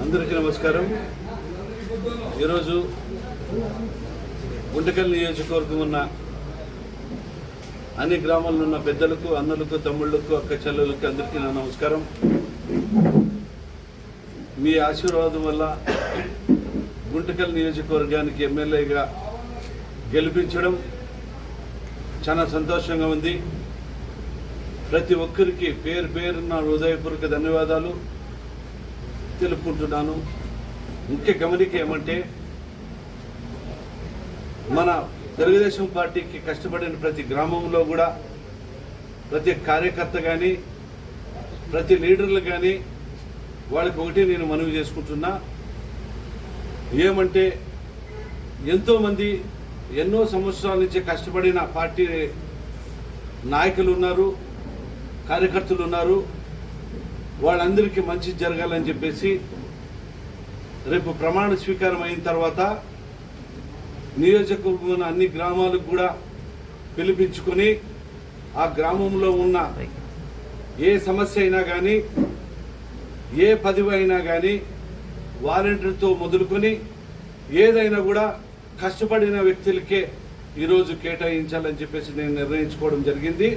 అందరికీ నమస్కారం. ఈరోజు గుంటకల్ నియోజకవర్గం ఉన్న అన్ని గ్రామాల్లో ఉన్న పెద్దలకు అన్నలకు తమ్ముళ్ళకు అక్క చెల్లెలకు అందరికీ నా నమస్కారం. మీ ఆశీర్వాదం వల్ల గుంటకల్ నియోజకవర్గానికి ఎమ్మెల్యేగా గెలిపించడం చాలా సంతోషంగా ఉంది. ప్రతి ఒక్కరికి పేరు పేరున హృదయపూర్వక ధన్యవాదాలు. తెలుపుకుంటున్నాను. ముఖ్య గమనిక ఏమంటే మన తెలుగుదేశం పార్టీకి కష్టపడిన ప్రతి గ్రామంలో కూడా ప్రతి కార్యకర్త కానీ ప్రతి లీడర్లు కానీ వాళ్ళకి ఒకటి నేను మనవి చేసుకుంటున్నా. ఏమంటే ఎంతోమంది ఎన్నో సంవత్సరాల నుంచి కష్టపడిన పార్టీ నాయకులు ఉన్నారు కార్యకర్తలు ఉన్నారు. వాళ్ళందరికీ మంచి జరగాలని చెప్పేసి రేపు ప్రమాణ స్వీకారం అయిన తర్వాత నియోజకవర్గం అన్ని గ్రామాలకు కూడా పిలిపించుకొని ఆ గ్రామంలో ఉన్న ఏ సమస్య అయినా కానీ ఏ పదవి అయినా కానీ వాలంటీర్తో మొదలుకొని ఏదైనా కూడా కష్టపడిన వ్యక్తులకే ఈరోజు కేటాయించాలని చెప్పేసి నేను నిర్ణయించుకోవడం జరిగింది.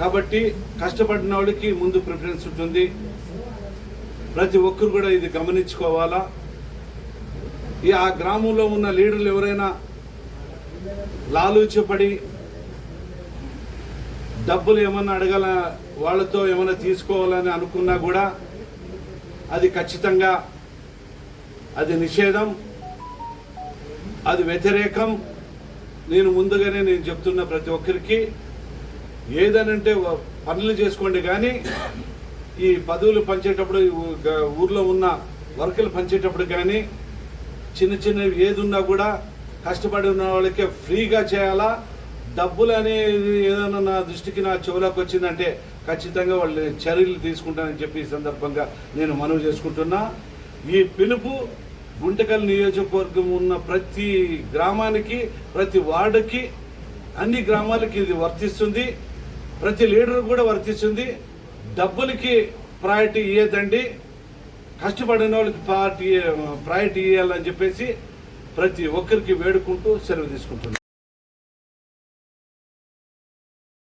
కాబట్టి కష్టపడిన వాళ్ళకి ముందు ప్రిఫరెన్స్ ఉంటుంది. ప్రతి ఒక్కరు కూడా ఇది గమనించుకోవాలా? ఈ ఆ గ్రామంలో ఉన్న లీడర్లు ఎవరైనా లాలూచపడి డబ్బులు ఏమన్నా అడగల వాళ్ళతో ఏమైనా తీసుకోవాలని అనుకున్నా కూడా అది ఖచ్చితంగా అది నిషేధం అది వ్యతిరేకం. నేను ముందుగానే నేను చెప్తున్న ప్రతి ఒక్కరికి ఏదనంటే పనులు చేసుకోండి కానీ ఈ పదవులు పంచేటప్పుడు ఊర్లో ఉన్న వర్కులు పంచేటప్పుడు కానీ చిన్న చిన్నవి ఏది ఉన్నా కూడా కష్టపడి ఉన్న వాళ్ళకే ఫ్రీగా చేయాలా? డబ్బులు అనేది ఏదైనా నా దృష్టికి నా చెవులకు వచ్చిందంటే ఖచ్చితంగా వాళ్ళు చర్యలు తీసుకుంటానని చెప్పి ఈ సందర్భంగా నేను మనవి చేసుకుంటున్నా. ఈ పిలుపు గుంటకల్ నియోజకవర్గం ఉన్న ప్రతి గ్రామానికి ప్రతి వార్డుకి అన్ని గ్రామాలకి ఇది వర్తిస్తుంది. ప్రతి లీడర్ కూడా వర్తిస్తుంది. డబ్బులకి ప్రయారిటీ ఇయ్యదండి కష్టపడిన వాళ్ళకి పార్టీ ప్రయారిటీ ఇవ్వాలని చెప్పేసి ప్రతి ఒక్కరికి వేడుకుంటూ సెలవు తీసుకుంటున్నాను